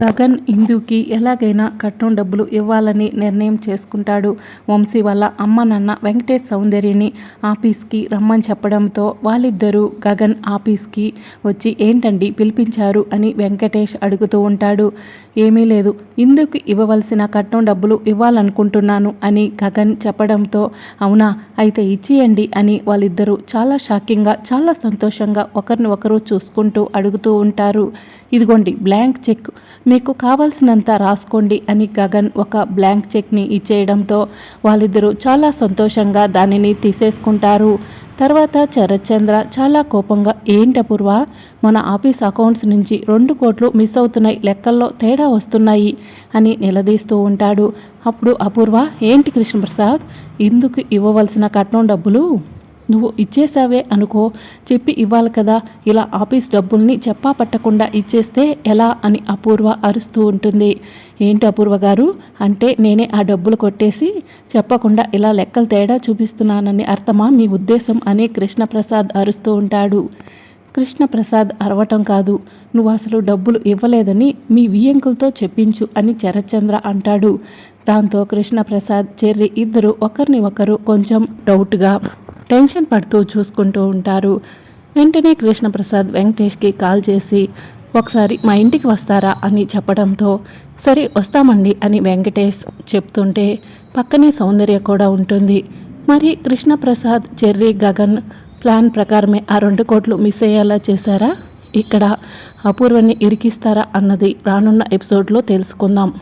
గగన్ ఇందుకి ఎలాగైనా కట్నం డబ్బులు ఇవ్వాలని నిర్ణయం చేసుకుంటాడు. వంశీ వాళ్ళ అమ్మ నాన్న వెంకటేష్ సౌందర్యని ఆఫీస్కి రమ్మని చెప్పడంతో వాళ్ళిద్దరూ గగన్ ఆఫీస్కి వచ్చి ఏంటండి పిలిపించారు అని వెంకటేష్ అడుగుతూ ఉంటాడు. ఏమీ లేదు ఇందుకు ఇవ్వవలసిన కట్నం డబ్బులు ఇవ్వాలనుకుంటున్నాను అని గగన్ చెప్పడంతో అవునా అయితే ఇచ్చేయండి అని వాళ్ళిద్దరూ చాలా షాకింగ్గా చాలా సంతోషంగా ఒకరిని ఒకరు చూసుకుంటూ అడుగుతూ ఉంటారు. ఇదిగోండి బ్లాంక్ చెక్ మీకు కావాల్సినంత రాసుకోండి అని గగన్ ఒక బ్లాంక్ చెక్ని ఇచ్చేయడంతో వాళ్ళిద్దరూ చాలా సంతోషంగా దానిని తీసేసుకుంటారు. తర్వాత శరత్చంద్ర చాలా కోపంగా ఏంటి అపూర్వ? మన ఆఫీస్ అకౌంట్స్ నుంచి రెండు కోట్లు మిస్ అవుతున్నాయి లెక్కల్లో తేడా వస్తున్నాయి అని నిలదీస్తూ ఉంటాడు. అప్పుడు అపూర్వ ఏంటి కృష్ణప్రసాద్? ఇందుకు ఇవ్వవలసిన కట్నం డబ్బులు? నువ్వు ఇచ్చేసావే అనుకో చెప్పి ఇవ్వాలి కదా. ఇలా ఆఫీస్ డబ్బుల్ని చెప్పా పట్టకుండా ఇచ్చేస్తే ఎలా అని అపూర్వ అరుస్తూ ఉంటుంది. ఏంటి అపూర్వ గారు? అంటే నేనే ఆ డబ్బులు కొట్టేసి చెప్పకుండా ఇలా లెక్కలు తేడా చూపిస్తున్నానని అర్థమా? మీ ఉద్దేశం అని కృష్ణప్రసాద్ అరుస్తూ ఉంటాడు. కృష్ణప్రసాద్ అరవటం కాదు. నువ్వు అసలు డబ్బులు ఇవ్వలేదని మీ వియంకులతో చెప్పించు అని చరచంద్ర అంటాడు. దాంతో కృష్ణప్రసాద్ చెర్రి ఇద్దరు ఒకరిని ఒకరు కొంచెం డౌట్గా టెన్షన్ పడుతూ చూసుకుంటూ ఉంటారు. వెంటనే కృష్ణప్రసాద్ వెంకటేష్కి కాల్ చేసి ఒకసారి మా ఇంటికి వస్తారా? అని చెప్పడంతో సరే వస్తామండి అని వెంకటేష్ చెప్తుంటే పక్కనే సౌందర్య కూడా ఉంటుంది. మరి కృష్ణప్రసాద్ చెర్రీ గగన్ ప్లాన్ ప్రకారమే ఆ రెండు కోట్లు మిస్ అయ్యేలా చేశారా? ఇక్కడ అపూర్వని ఇరికిస్తారా అన్నది రానున్న ఎపిసోడ్లో తెలుసుకుందాం.